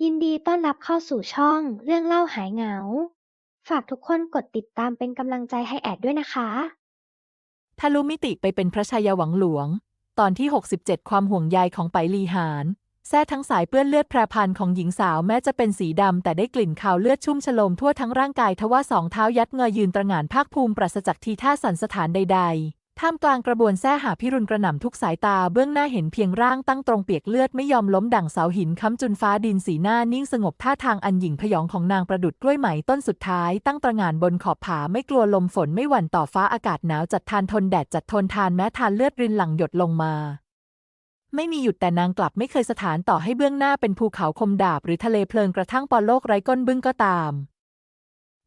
ยินดีต้อนรับเข้าสู่ช่อง เรื่องเล่าหายเหงา ฝากทุกคนกดติดตามเป็นกำลังใจให้แอดด้วยนะคะ ทะลุมิติไปเป็นพระชายาหวังหลวง ตอนที่ 67 ความห่วงใยของไปลีหานแท้ทั้งสายเปื้อนเลือดแพรพันของหญิงสาวแม้จะเป็นสีดำ แต่ได้กลิ่นคาวเลือดชุ่มฉโลมทั่วทั้งร่างกายทว่าสองเท้ายัดเงยยืนตระหง่านภาคภูมิปราศจากทีท่าสันสถานใด ๆ ท่ามกลางกระบวนแท้หาพิรุณกระหน่ำทุกสายตาเบื้องหน้าเห็นเพียงร่างตั้งตรงเปียกเลือดไม่ยอมล้มดั่งเสาหินค้ำจุนฟ้าดินสีหน้านิ่งสงบท่าทางอันหยิ่งพยองของนางประดุดกล้วยไหมต้นสุดท้าย ตั้งตระงานบนขอบผาไม่กลัวลมฝนไม่หวั่นต่อฟ้าอากาศหนาวจัดทานทนแดดจัดทนทานแม้ทานเลือดรินหลั่งหยดลงมา ไม่มีหยุดแต่นางกลับไม่เคยสถานต่อให้เบื้องหน้าเป็นภูเขาคมดาบหรือทะเลเพลิงกระทั่งปอโลกไร้ก้นบึ้งก็ตาม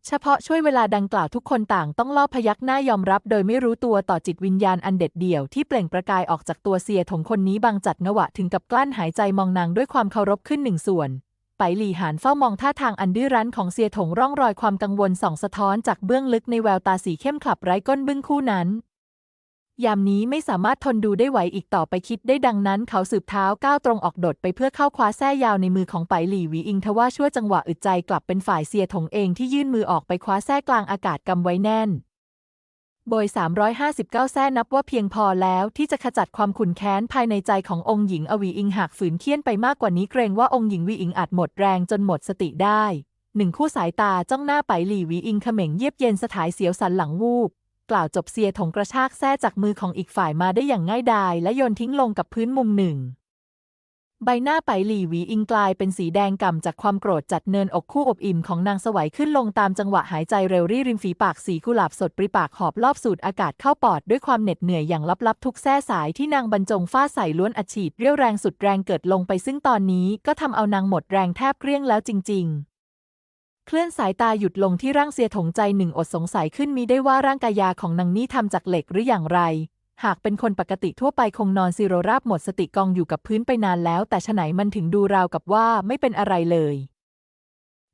เฉพาะช่วยเวลาดังกล่าวทุกคนต่างต้องล่อพยักหน้ายอมรับ โดยไม่รู้ตัวต่อจิตวิญญาณอันเด็ดเดี่ยวที่เปล่งประกายออกจากตัวเสียถงคนนี้บางจัดนวะถึงกับกลั้นหายใจมองนางด้วยความเคารพขึ้นหนึ่งส่วน ไปหลี่หานเฝ้ามองท่าทางอันดื้อรั้นของเสียถงร่องรอยความกังวลส่องสะท้อนจากเบื้องลึกในแววตาสีเข้มขลับไร้ก้นบึ้งคู่นั้น ยามนี้ไม่สามารถทนดูได้ไหวอีกต่อไปคิดได้ดังนั้น เขาสืบเท้าก้าวตรงออกโดดไปเพื่อเข้าคว้าแส้ยาวในมือของไปหลี่หวีอิงทว่าชั่วจังหวะอึดใจกลับเป็นฝ่ายเสียถงเองที่ยื่นมือออกไปคว้าแส้กลางอากาศกำไว้แน่นโบย 359 แส้นับว่าเพียงพอแล้วที่จะขจัดความขุ่นแค้นภายในใจขององค์หญิงอวีอิงหากฝืนเคี่ยนไปมากกว่านี้เกรงว่าองค์หญิงวีอิงอาจหมดแรงจนหมดสติได้ หนึ่งคู่สายตาจ้องหน้าไปหลี่วีอิงเขม่งเยียบเย็นสถายเสียวสันหลังวูบ กล่าวจบเสียถงกระชากแส้จากมือของอีกฝ่ายมาได้อย่างง่ายดาย และโยนทิ้งลงกับพื้นมุมหนึ่ง ใบหน้าไปหลี่หวีอิงกลายเป็นสีแดงก่ำจากความโกรธจัดเนินอกคู่อบอิ่มของนางสวัยขึ้นลงตามจังหวะหายใจเร็วรี่ริมฝีปากสีกุหลาบสดปริปากหอบรอบสูดอากาศเข้าปอดด้วยความเหน็ดเหนื่อยอย่างลับๆ ทุกแส้สายที่นางบรรจงฟาดใส่ล้วนอัดฉีดเรี่ยวแรงสุดแรงเกิดลงไปซึ่งตอนนี้ก็ทำเอานางหมดแรงแทบเกลี้ยงแล้วจริง ๆ เคลื่อนสายตาหยุดลงที่ร่างเสียถงใจหนึ่งอดสงสัยขึ้นมีได้ว่าร่างกายาของนางนี่ทำจากเหล็กหรืออย่างไร หากเป็นคนปกติทั่วไปคงนอนซิโรราบหมดสติกองอยู่กับพื้นไปนานแล้ว แต่ฉะไหนมันถึงดูราวกับว่าไม่เป็นอะไรเลย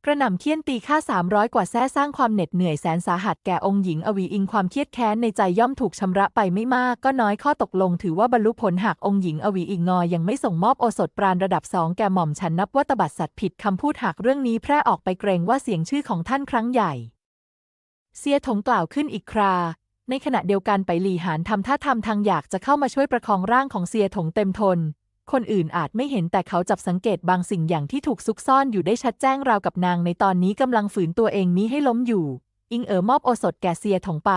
กระหน่ำเคี่ยนตีค่า 300 กว่าแท้สร้างความเหน็ดเหนื่อยแสนสาหัสแก่องค์หญิงอวีอิงความเครียดแค้นในใจย่อมถูกชำระไปไม่มากก็น้อยข้อตกลงถือว่าบรรลุผลหากองค์หญิงอวีอิงงอยังไม่ส่งมอบโอสถปราณระดับสองแก่หม่อมฉันนับว่าตบัดสัตว์ผิดคำพูดหากเรื่องนี้แพร่ออกไปเกรงว่าเสียงชื่อของท่านครั้งใหญ่ เสียถงกล่าวขึ้นอีกคราในขณะเดียวกันไปหลีหานทำท่าทำทางอยากจะเข้ามาช่วยประคองร่างของเสียถงเต็มทน คนอื่นอาจไม่เห็นแต่เขาจับสังเกตบางสิ่งอย่างที่ถูกซุกซ่อนอยู่ได้ชัดแจ้งราวกับนางในตอนนี้กำลังฝืนตัวเองมิให้ล้มอยู่ อิงเอ๋อมอบโอสถแก่เสียถงไป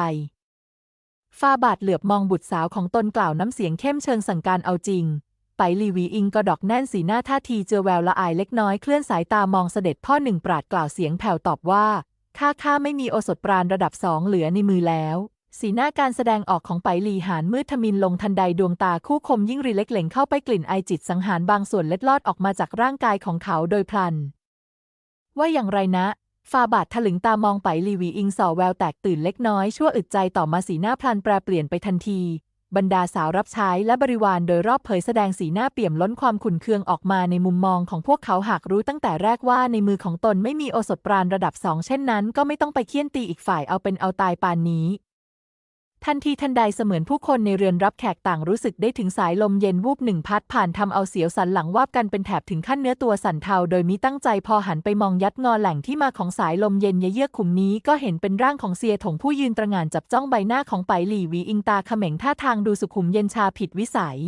ฟาบาทเหลือบมองบุตรสาวของตนกล่าวน้ำเสียงเข้มเชิงสั่งการเอาจริง ไปลีวีอิงก็ดอกแน่นสีหน้าท่าทีเจอแววละอายเล็กน้อยเคลื่อนสายตามองเสด็จพ่อหนึ่งปราดกล่าวเสียงแผ่วตอบว่าข้าข้าไม่มีโอสถปราณระดับสองเหลือในมือแล้ว สีหน้าการแสดงออกของไปลีหานมืดทมินลงทันใดดวงตาคู่คมยิ่งรีเล็กเหล่งเข้าไปกลิ่นไอจิตสังหารบางส่วนเล็ดลอดออกมาจากร่างกายของเขาโดยพลัน ว่าอย่างไรนะฟาบาทถลึงตามองไปลีวีอิงส่อแววแตกตื่นเล็กน้อยชั่วอึดใจต่อมาสีหน้าพลันแปรเปลี่ยนไปทันที บรรดาสาวรับใช้และบริวารโดยรอบเผยแสดงสีหน้าเปี่ยมล้นความขุ่นเคืองออกมาในมุมมองของพวกเขาหากรู้ตั้งแต่แรกว่าในมือของตนไม่มีโอสถปราณระดับสองเช่นนั้น ก็ไม่ต้องไปเคี่ยนตีอีกฝ่ายเอาเป็นเอาตายปานนี้ ทันทีทันใดเสมือนผู้คนในเรือนรับแขกต่างรู้สึกได้ถึงสายลมเย็นวูบหนึ่งพัดผ่านทำเอาเสียวสันหลังวาบกันเป็นแถบถึงขั้นเนื้อตัวสั่นเทาโดยมิตั้งใจพอหันไปมองยัดงอแหล่งที่มาของสายลมเย็นเยือกขุมนี้ก็เห็นเป็นร่างของเซียถงผู้ยืนตระงานจับจ้องใบหน้าของไปหลี่วีอิงตาเขม็งท่าทางดูสุขุมเย็นชาผิดวิสัย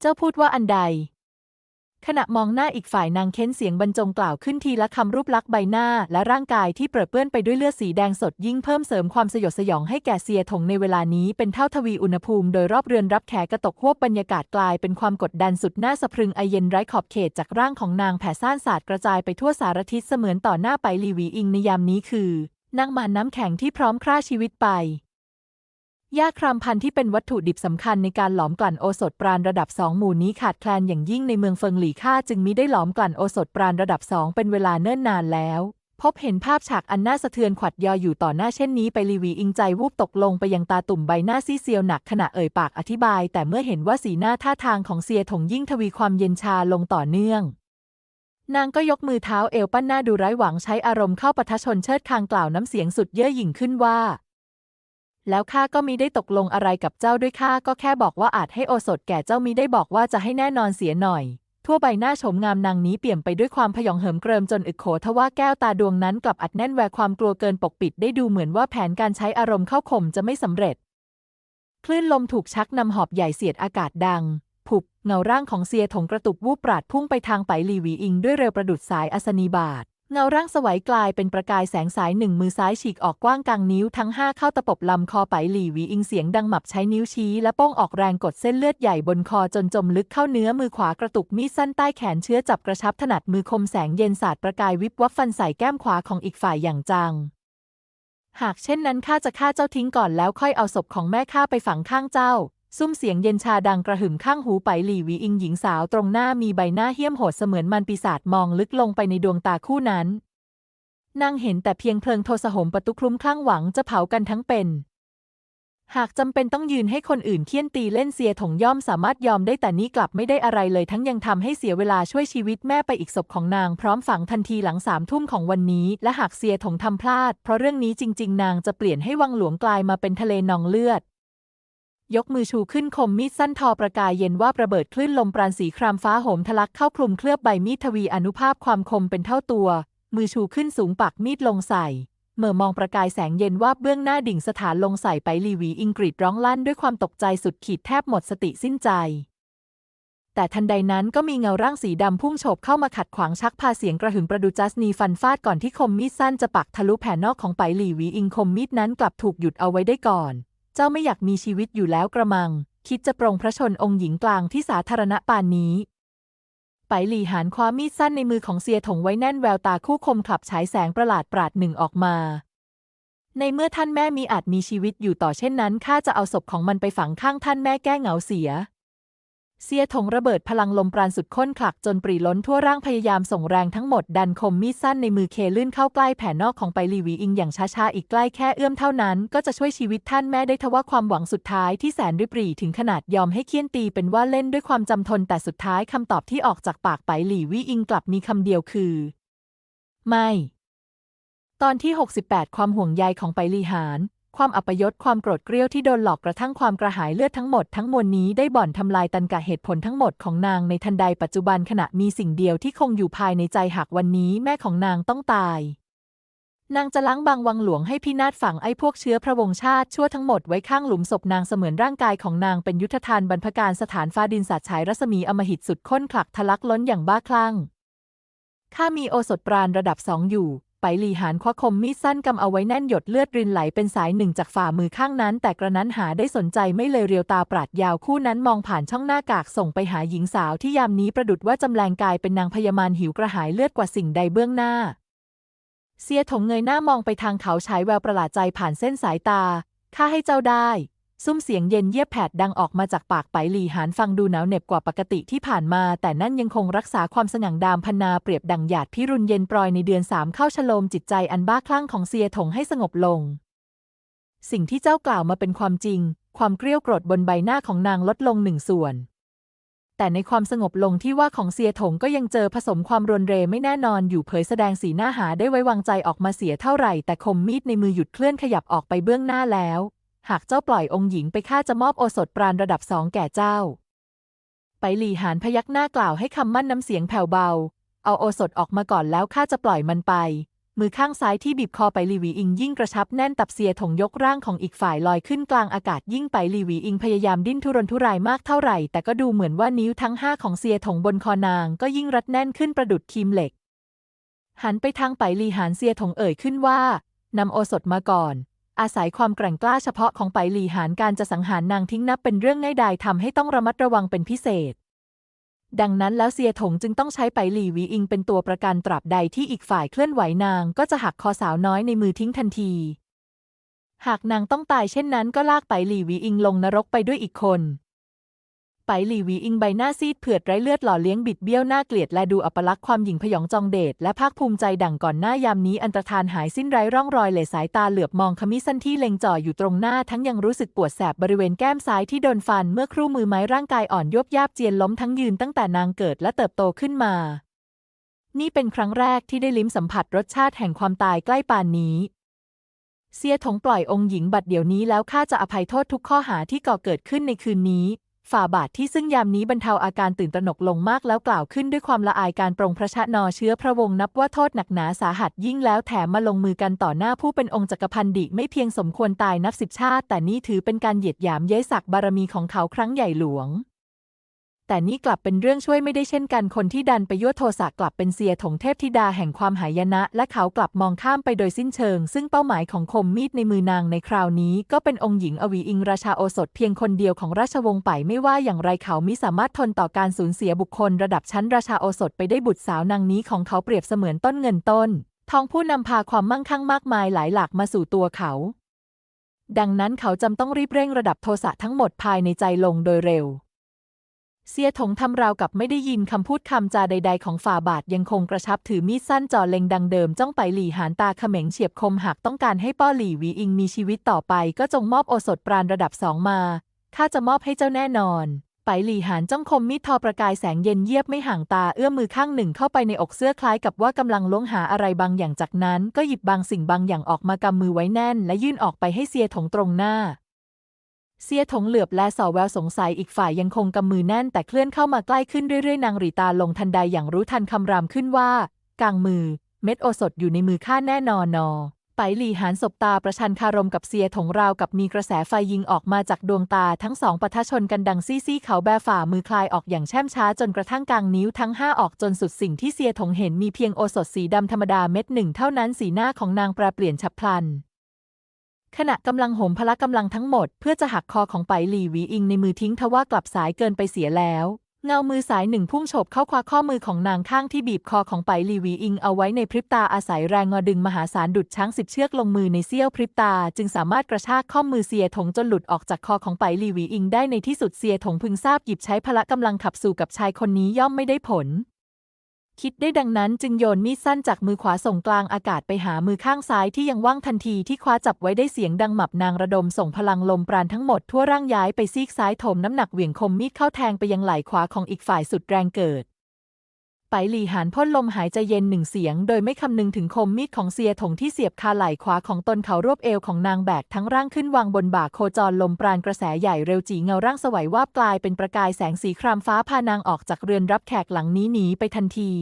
เจ้าพูดว่าอันใด ขณะมองหน้าอีกฝ่ายนางเค้นเสียงบรรจงกล่าวขึ้นทีละคำรูปลักษณ์ใบหน้าและร่างกายที่เปรอะเปื้อนไปด้วยเลือดสีแดงสดยิ่งเพิ่มเสริมความสยดสยองให้แก่เซียถงในเวลานี้เป็นเท่าทวีอุณหภูมิโดยรอบเรือนรับแขกกระตกหวบบรรยากาศกลายเป็นความกดดันสุดน่าสะพรึงไอเย็นไร้ขอบเขตจากร่างของนางแผ่ซ่านศาสาดกระจายไปทั่วสารทิศเสมือนต่อหน้าไปลีวีอิงในยามนี้คือ นางมารน้ำแข็งที่พร้อมฆ่าชีวิตไป หญ้าครามพันธุ์ที่เป็นวัตถุดิบสำคัญในการหลอมกลั่นโอสถปราณระดับสองหมู่นี้ขาดแคลนอย่างยิ่งในเมืองเฟิงหลี่ค่าจึงมิได้หลอมกลั่นโอสถปราณระดับสองเป็นเวลาเนิ่นนานแล้ว พบเห็นภาพฉากอันน่าสะเทือนขวัญยออยู่ต่อหน้าเช่นนี้ไปลีวีอิงใจวูบตกลงไปยังตาตุ่มใบหน้าซีเซียวหนักขณะเอ่ยปากอธิบาย แต่เมื่อเห็นว่าสีหน้าท่าทางของเซียถงยิ่งทวีความเย็นชาลงต่อเนื่องนางก็ยกมือเท้าเอวปั้นหน้าดูไร้หวังใช้อารมณ์เข้าปะทะชนเชิดคางกล่าวน้ำเสียงสุดเย่อหยิ่งขึ้นว่า แล้วข้าก็มิได้ตกลงอะไรกับเจ้าด้วยข้าก็แค่บอกว่าอาจให้โอสถแก่เจ้ามิได้บอกว่าจะให้แน่นอนเสียหน่อย ทั่วใบหน้าโฉมงามนางนี้เปี่ยมไปด้วยความพยองเหิมเกริมจนอึกโขทว่าแก้วตาดวงนั้นกลับอัดแน่นแววความกลัวเกินปกปิดได้ดูเหมือนว่าแผนการใช้อารมณ์เข้าข่มจะไม่สำเร็จ คลื่นลมถูกชักนำหอบใหญ่เสียดอากาศดัง ผุบเงาร่างของเซียถงกระตุกวูบปราดพุ่งไปทางไปหลีหวีอิงด้วยเร็วประดุดสายอัศนีบาท เงาร่างสวัยกลายเป็นประกายแสงสายหนึ่งมือซ้ายฉีกออกกว้างกลางนิ้วทั้งห้าเข้าตะปบลำคอไปหลีวีอิงเสียงดังหมับใช้นิ้วชี้และโป้งออกแรงกดเส้นเลือดใหญ่บนคอจนจมลึกเข้าเนื้อมือขวากระตุกมีดสั้นใต้แขนเชื้อจับกระชับถนัดมือคมแสงเย็นสาดประกายวิบวับฟันใส่แก้มขวาของอีกฝ่ายอย่างจัง หากเช่นนั้นข้าจะฆ่าเจ้าทิ้งก่อนแล้วค่อยเอาศพของแม่ข้าไปฝังข้างเจ้า ซุ้มเสียงเย็นชาดังกระหึ่มข้างหูไปหลี่วีอิงหญิงสาวตรงหน้ามีใบหน้าเหี้ยมโหดเสมือนมันปีศาจมองลึกลงไปในดวงตาคู่นั้น นางเห็นแต่เพียงเพลิงโทสโหมประตุคลุ้มคลั่งหวังจะเผากันทั้งเป็น หากจำเป็นต้องยืนให้คนอื่นเคี่ยนตีเล่นเสียถงย่อมสามารถยอมได้แต่นี้กลับไม่ได้อะไรเลยทั้งยังทำให้เสียเวลาช่วยชีวิตแม่ไปอีกศพของนางพร้อมฝังทันทีหลังสามทุ่มของวันนี้ และหากเสียถงทำพลาด เพราะเรื่องนี้จริง ๆ นางจะเปลี่ยนให้วังหลวงกลายมาเป็นทะเลนองเลือด ยกมือชูขึ้นคมมีดสั้นทอประกายเย็นว่าระเบิดคลื่นลมปราณสีครามฟ้าโหมทะลักเข้าคลุมเคลือบใบมีดทวีอนุภาพความคมเป็นเท่าตัว มือชูขึ้นสูงปักมีดลงใส่ เมื่อมองประกายแสงเย็นว่าเบื้องหน้าดิ่งสถานลงใส่ไปลีวีอิงกรีดร้องลั่นด้วยความตกใจสุดขีดแทบหมดสติสิ้นใจ แต่ทันใดนั้นก็มีเงาร่างสีดำพุ่งโฉบเข้ามาขัดขวางชักพาเสียงกระหึ่มประดุจัสนีฟันฟาดก่อนที่คมมีดสั้นจะปักทะลุแผ่นนอกของไปลีวีอิงคมมีดนั้นกลับถูกหยุดเอาไว้ได้ก่อน เจ้าไม่อยากมีชีวิตอยู่แล้วกระมัง คิดจะปรงพระชนองค์หญิงกลางที่สาธารณะปานนี้ ไปหลี่หานคว้ามีดสั้นในมือของเซียถงไว้แน่นแววตาคู่คมขับฉายแสงประหลาดปราดหนึ่งออกมา ในเมื่อท่านแม่มีอาจมีชีวิตอยู่ต่อเช่นนั้นข้าจะเอาศพของมันไปฝังข้างท่านแม่แก้เหงาเสีย เสียถงระเบิดพลังลมปราณสุดข้นขลักจนปรีล้นทั่วร่างพยายามส่งแรงทั้งหมดดันคมมีดสั้นในมือเคลื่นเข้าใกล้แผ่นนอกของไปลีวีอิงอย่างช้าๆ อีกใกล้แค่เอื้อมเท่านั้น ก็จะช่วยชีวิตท่านแม่ได้ทว่าความหวังสุดท้ายที่แสนริบหรี่ถึงขนาดยอมให้เคี่ยนตีเป็นว่าเล่นด้วยความจำทนแต่สุดท้ายคำตอบที่ออกจากปากไปลีวีอิงกลับมีคำเดียวคือ ไม่ ตอนที่ 68 ความห่วงใยของไปลีหาน ความอัปยศความโกรธเกรี้ยวที่โดนหลอกกระทั่งความกระหายเลือดทั้งหมดทั้งมวลนี้ได้บ่อนทำลายตันกะเหตุผลทั้งหมดของนางในทันใดปัจจุบันขณะมีสิ่งเดียวที่คงอยู่ภายในใจหากวันนี้แม่ของนางต้องตาย นางจะล้างบางวังหลวงให้พินาศฝังไอ้พวกเชื้อพระวงศ์ชาติชั่วทั้งหมดไว้ข้างหลุมศพนางเสมือนร่างกายของนางเป็นยุทธทานบรรพการสถานฟ้าดินสัตว์ฉายรัศมีอมหิตสุดข้นขลักทะลักล้นอย่างบ้าคลั่งข้ามีโอสถปราณระดับสองอยู่ ไปหลีหานคว้าคมมีดสั้นกำเอาไว้แน่นหยดเลือดรินไหลเป็นสายหนึ่งจากฝ่ามือข้างนั้น แต่กระนั้นหาได้สนใจไม่เลยเรียวตาปราดยาวคู่นั้นมองผ่านช่องหน้ากากส่งไปหาหญิงสาวที่ยามนี้ประดุดว่าจำแรงกายเป็นนางพยามารหิวกระหายเลือดกว่าสิ่งใดเบื้องหน้า เสียถงเงยหน้ามองไปทางเขาฉายแววประหลาดใจผ่านเส้นสายตาข้าให้เจ้าได้ ซุ้มเสียงเย็นเยียบแผดดังออกมาจากปากไปหลีหานฟังดูหนาวเหน็บกว่าปกติที่ผ่านมา แต่นั่นยังคงรักษาความสง่างดามพนาเปรียบดังหยาดพิรุณเย็นปรอยในเดือนสามเข้าชโลมจิตใจอันบ้าคลั่งของเสียถงให้สงบลง สิ่งที่เจ้ากล่าวมาเป็นความจริง ความเกรี้ยวโกรธบนใบหน้าของนางลดลงหนึ่งส่วน แต่ในความสงบลงที่ว่าของเสียถงก็ยังเจอผสมความรนเรไม่แน่นอนอยู่เผยแสดงสีหน้าหาได้ไว้วางใจออกมาเสียเท่าไหร่ แต่คมมีดในมือหยุดเคลื่อนขยับออกไปเบื้องหน้าแล้ว หากเจ้าปล่อยองค์หญิงไปข้าจะมอบโอสถปราณระดับสองแก่เจ้า ไปหลีหานพยักหน้ากล่าวให้คำมั่นน้ำเสียงแผ่วเบา เอาโอสถออกมาก่อนแล้วข้าจะปล่อยมันไป มือข้างซ้ายที่บีบคอไปลีวีอิงยิ่งกระชับแน่นตับเสียถงยกร่างของอีกฝ่ายลอยขึ้นกลางอากาศยิ่งไปลีวีอิงพยายามดิ้นทุรนทุรายมากเท่าไหร่ แต่ก็ดูเหมือนว่านิ้วทั้งห้าของเสียถงบนคอนางก็ยิ่งรัดแน่นขึ้นประดุดคีมเหล็ก หันไปทางไปลีหานเสียถงเอ่ยขึ้นว่านำโอสถมาก่อน อาศัยความแกร่งกล้าเฉพาะของไปหลีหานการจะสังหารนางทิ้งนับเป็นเรื่องง่ายดายทำให้ต้องระมัดระวังเป็นพิเศษ ดังนั้นแล้วเซียถงจึงต้องใช้ไปหลีวีอิงเป็นตัวประกันตราบใดที่อีกฝ่ายเคลื่อนไหวนางก็จะหักคอสาวน้อยในมือทิ้งทันที หากนางต้องตายเช่นนั้นก็ลากไปหลีวีอิงลงนรกไปด้วยอีกคน ไปหลีวีอิงใบหน้าซีดเผือดไร้เลือดหล่อเลี้ยงบิดเบี้ยวหน้าเกลียดและดูอัปลักษณ์ความหยิ่งพยองจองเดชและภาคภูมิใจดั่งก่อนหน้ายามนี้อันตรธานหายสิ้นไร้ร่องรอยเหลสายตาเหลือบมองขมิสันที่เล็งจ่ออยู่ตรงหน้าทั้งยังรู้สึกปวดแสบบริเวณแก้มซ้ายที่โดนฟันเมื่อครู่มือไม้ร่างกายอ่อนยวบยาบเจียนล้มทั้งยืนตั้งแต่นางเกิดและเติบโตขึ้นมา นี่เป็นครั้งแรกที่ได้ลิ้มสัมผัสรสชาติแห่งความตายใกล้ปานนี้เสียถงปล่อยองค์หญิงบัดเดี๋ยวนี้แล้วข้าจะอภัยโทษทุกข้อหาที่ก่อเกิดขึ้นในคืนนี้ ฝ่าบาทที่ซึ่งยามนี้บรรเทาอาการตื่นตระหนกลงมากแล้วกล่าวขึ้นด้วยความละอายการปรงพระชะนอเชื้อพระวงศ์นับว่าโทษหนักหนาสาหัสยิ่งแล้วแถมมาลงมือกันต่อหน้าผู้เป็นองค์จักรพันดิไม่เพียงสมควรตายนับสิบชาติ แต่นี่ถือเป็นการเหยียดหยามเย้ยศักดิ์บารมีของเขาครั้งใหญ่หลวง แต่นี่กลับเป็นเรื่องช่วยไม่ได้เช่นกันคนที่ดันไปยั่วโทสะกลับเป็นเสียถงเทพธิดาแห่งความหายนะ และเขากลับมองข้ามไปโดยสิ้นเชิง ซึ่งเป้าหมายของคมมีดในมือนางในคราวนี้ ก็เป็นองค์หญิงอวีอิงราชาโอสถเพียงคนเดียวของราชวงศ์ไปไม่ว่าอย่างไรเขามิสามารถทนต่อการสูญเสียบุคคลระดับชั้นราชาโอสถไปได้บุตรสาวนางนี้ของเขาเปรียบเสมือนต้นเงินต้น ทองผู้นำพาความมั่งคั่งมากมายหลายหลากมาสู่ตัวเขา ดังนั้นเขาจำต้องรีบเร่งระดับโทสะทั้งหมดภายในใจลงโดยเร็ว เสียถงทำราวกับไม่ได้ยินคำพูดคำจาใด ๆ ของฝ่าบาทยังคงกระชับถือมีดสั้นจ่อเล็งดังเดิมจ้องไปหลี่หานตาเขม็งเฉียบคมหากต้องการให้ป้อหลี่หวีอิงมีชีวิตต่อไปก็จงมอบโอสถปราณระดับสองมาข้าจะมอบให้เจ้าแน่นอนไปหลี่หานจ้องคมมีดทอประกายแสงเย็นเยียบไม่ห่างตาเอื้อมมือข้างหนึ่งเข้าไปในอกเสื้อคล้ายกับว่ากำลังล้วงหาอะไรบางอย่างจากนั้น ก็หยิบบางสิ่งบางอย่างออกมากำมือไว้แน่น และยื่นออกไปให้เสียถงตรงหน้า เสียถงเหลือบและสอแววสงสัยอีกฝ่ายยังคงกำมือแน่นแต่เคลื่อนเข้ามาใกล้ขึ้นเรื่อยๆ นางรีตาลงทันใดอย่างรู้ทันคำรามขึ้นว่ากลางมือ เม็ดโอสถอยู่ในมือข้าแน่นอนนอไปหลีหานสบตาประชันคารมกับเสียถงราวกับมีกระแสไฟยิงออกมาจากดวงตาทั้งสองปะทะชนกันดังซี่ซี่เขาแบฝ่ามือคลายออกอย่างแช่มช้าจนกระทั่งกลางนิ้วทั้งห้าออกจนสุดสิ่งที่เสียถงเห็นมีเพียงโอสถสีดำธรรมดาเม็ดหนึ่งเท่านั้นสีหน้าของนางแปรเปลี่ยนฉับพลัน ขณะกำลังโหมพละกำลังทั้งหมด เพื่อจะหักคอของไปหลีหวีอิงในมือทิ้งทว่ากลับสายเกินไปเสียแล้ว เงามือสายหนึ่งพุ่งโฉบเข้าคว้าข้อมือของนางข้างที่บีบคอของไปหลีหวีอิงเอาไว้ในพริบตาอาศัยแรงงอดึงมหาศาลดุดช้างสิบเชือกลงมือในเสี้ยวพริบตา จึงสามารถกระชากข้อมือเสียถงจนหลุดออกจากคอของไปหลีหวีอิงได้ในที่สุดเสียถงพึงทราบหยิบใช้พละกำลังขับสู่กับชายคนนี้ย่อมไม่ได้ผล คิดได้ดังนั้นจึงโยนมีดสั้นจากมือขวาส่งกลางอากาศไปหามือข้างซ้ายที่ยังว่างทันทีที่คว้าจับไว้ได้เสียงดังหมับนางระดมส่งพลังลมปราณทั้งหมดทั่วร่างย้ายไปซีกซ้ายถมน้ำหนักเหวี่ยงคมมีดเข้าแทงไปยังไหล่ขวาของอีกฝ่ายสุดแรงเกิด ไปหลี่หานพ่นลมหายใจเย็นหนึ่งเสียง โดยไม่คำนึงถึงคมมีดของเซียถงที่เสียบคาไหล่ขวาของตนเขารวบเอวของนางแบกทั้งร่างขึ้นวางบนบ่าโคจรลมปราณกระแสใหญ่เร็วจีเงาร่างสวัยวาบกลายเป็นประกายแสงสีครามฟ้าพานางออกจากเรือนรับแขกหลังนี้หนีไปทันที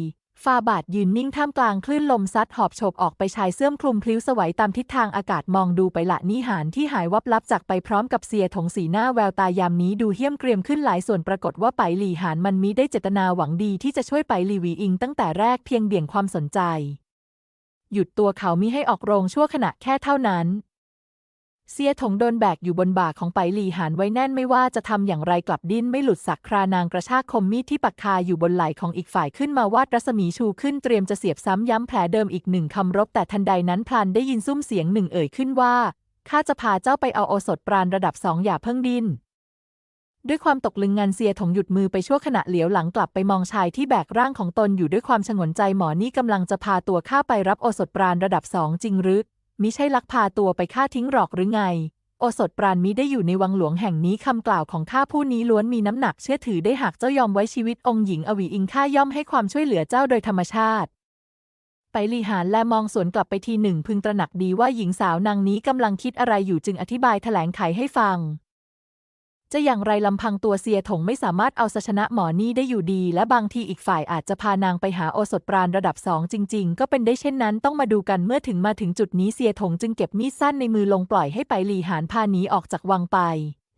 ฟาบาทยืนนิ่งท่ามกลางคลื่นลมซัดหอบโฉบออกไปชายเสื้อมคลุมพลิ้วสวัยตามทิศทางอากาศมองดูไปละนิหารที่หายวับลับจากไปพร้อมกับเสียถงสีหน้าแววตายามนี้ดูเหี้ยมเกรียมขึ้นหลายส่วนปรากฏว่าไปหลี่หานมันมิได้เจตนาหวังดีที่จะช่วยไปหลีหวีอิงตั้งแต่แรกเพียงเบี่ยงความสนใจ หยุดตัวเขามิให้ออกโรงชั่วขณะแค่เท่านั้น เสียถงโดนแบกอยู่บนบ่าของไปหลีหานไว้แน่นไม่ว่าจะทำอย่างไรกลับดิ้นไม่หลุดสักครานางกระชากคมมีดที่ปักคาอยู่บนไหล่ของอีกฝ่ายขึ้นมาวาดรัศมีชูขึ้นเตรียมจะเสียบซ้ำย้ำแผลเดิมอีกหนึ่งคำรบแต่ทันใดนั้นพลันได้ยินซุ้มเสียงหนึ่งเอ่ยขึ้นว่าข้าจะพาเจ้าไปเอาโอสถปราณระดับสองอย่าเพิ่งดิ้นด้วยความตกลึงงันเซียถงหยุดมือไปชั่วขณะเหลียวหลังกลับไปมองชายที่แบกร่างของตนอยู่ด้วยความชงนใจหมอนี่กำลังจะพาตัวข้าไปรับโอสถปราณระดับสองจริงหรือ มิใช่ลักพาตัวไปฆ่าทิ้งหรอกหรือไง โอสถปราณมิได้อยู่ในวังหลวงแห่งนี้คำกล่าวของข้าผู้นี้ล้วนมีน้ำหนักเชื่อถือได้หากเจ้ายอมไว้ชีวิตองค์หญิงอวีอิงข้าย่อมให้ความช่วยเหลือเจ้าโดยธรรมชาติ ไปลีหานและมองสวนกลับไปทีหนึ่งพึงตระหนักดีว่าหญิงสาวนางนี้กำลังคิดอะไรอยู่จึงอธิบายแถลงไขให้ฟัง จะอย่างไรลำพังตัวเสียถงไม่สามารถเอาชนะหมอนี่ได้อยู่ดี และบางทีอีกฝ่ายอาจจะพานางไปหาโอสถปราณระดับสองจริง ๆ ก็เป็นได้เช่นนั้นต้องมาดูกันเมื่อถึงมาถึงจุดนี้เสียถงจึงเก็บมีดสั้นในมือลงปล่อยให้ไปหลีหานพาหนีออกจากวังไป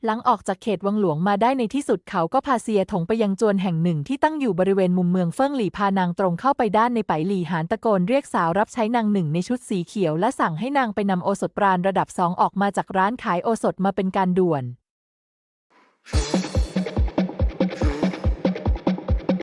หลังออกจากเขตวังหลวงมาได้ในที่สุดเขาก็พาเสียถงไปยังจวนแห่งหนึ่งที่ตั้งอยู่บริเวณมุมเมืองเฟิ่งหลี่พานางตรงเข้าไปด้านในไปหลี่หานตะโกนเรียกสาวรับใช้นางหนึ่งในชุดสีเขียวและสั่งให้นางไปนำโอสถปราณระดับสองออกมาจากร้านขายโอสถมาเป็นการด่วน Thank you.